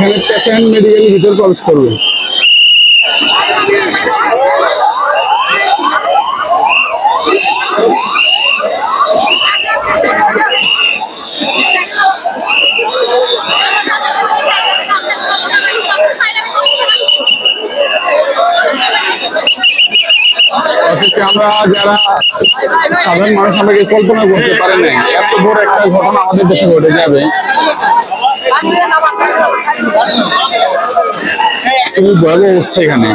এখানে patient medical ভিতরে প্রবেশ করবে। আমরা যারা সাধারণ মানুষ আমাকে কল্পনা করতে পারে না এত বড় একটা ঘটনা আমাদের দেশে ঘটে যাবে। খুবই ভয়াবহ অবস্থা এখানে।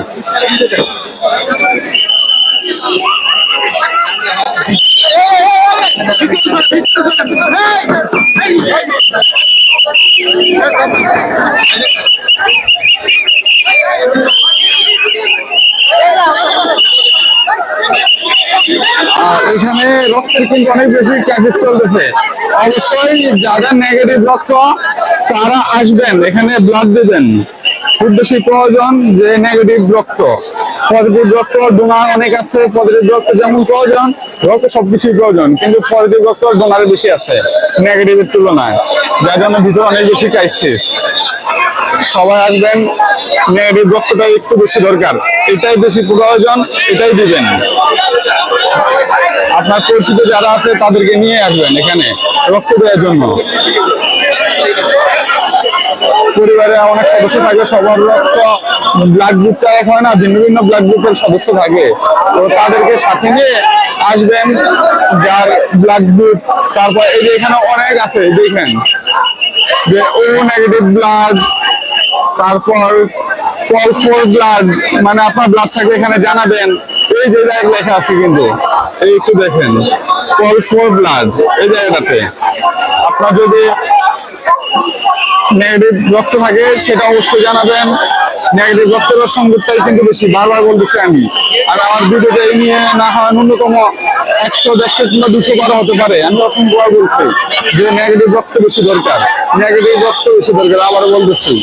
এখানে রক্তের কিন্তু অনেক বেশি ক্রাইসিস চলতেছে। অবশ্যই যাদের নেগেটিভ রক্ত তারা আসবেন, এখানে ব্লাড দেবেন। খুব বেশি প্রয়োজন যে নেগেটিভ রক্ত। পজিটিভ রক্ত ডোনার অনেক আছে পজিটিভ রক্ত যেমন প্রয়োজন, রক্ত সবকিছুই প্রয়োজন, কিন্তু পজিটিভ রক্ত ডোনারে বেশি আছে নেগেটিভের তুলনায়। যার জন্য ভিতরে অনেক বেশি ক্রাইসিস সবাই আসবেন নেগেটিভ রক্তটাই একটু বেশি দরকার। এটাই বেশি প্রয়োজন, এটাই দিবেন। আপনার পরিচিত যারা আছে, তাদেরকে নিয়ে আসবেন এখানে রক্ত দেওয়ার জন্য। পরিবারে অনেক সদস্য থাকে, সবার রক্ত ব্লাড গ্রুপটা এক হয় না, ভিন্ন ভিন্ন ব্লাড গ্রুপের সদস্য থাকে। তো তাদেরকে সাথে নিয়ে আসবেন, যার ব্লাড গ্রুপ তারপর এই যে এখানে অনেক আছে, দেখবেন যে ও নেগেটিভ ব্লাড তারপর কল ফোর ব্লাড মানে আপনার ব্লাড থাকলে এখানে জানাবেন। এই যে জায়গায় লেখা আছে কিন্তু, এই একটু দেখেন কল ফোর ব্লাড এই জায়গাটাতে। আপনার যদি নেগেটিভ রক্ত থাকে, সেটা অবশ্যই জানাবেন। নেগেটিভ রক্তের সংযোগটাই কিন্তু বেশি বারবার বলতেছি আমি। আর আমার ভিডিওতে এই নিয়ে না হয় ন্যূনতম একশো, দেড়শো কিংবা দুশো করা হতে পারে। আমি অসংখ্যবার বলছি যে নেগেটিভ রক্ত বেশি দরকার। নেগেটিভ রক্ত বেশি দরকার, আবারও বলতেছি।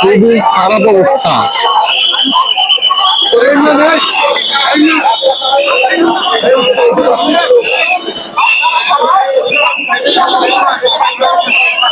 খুবই খারাপ অবস্থা।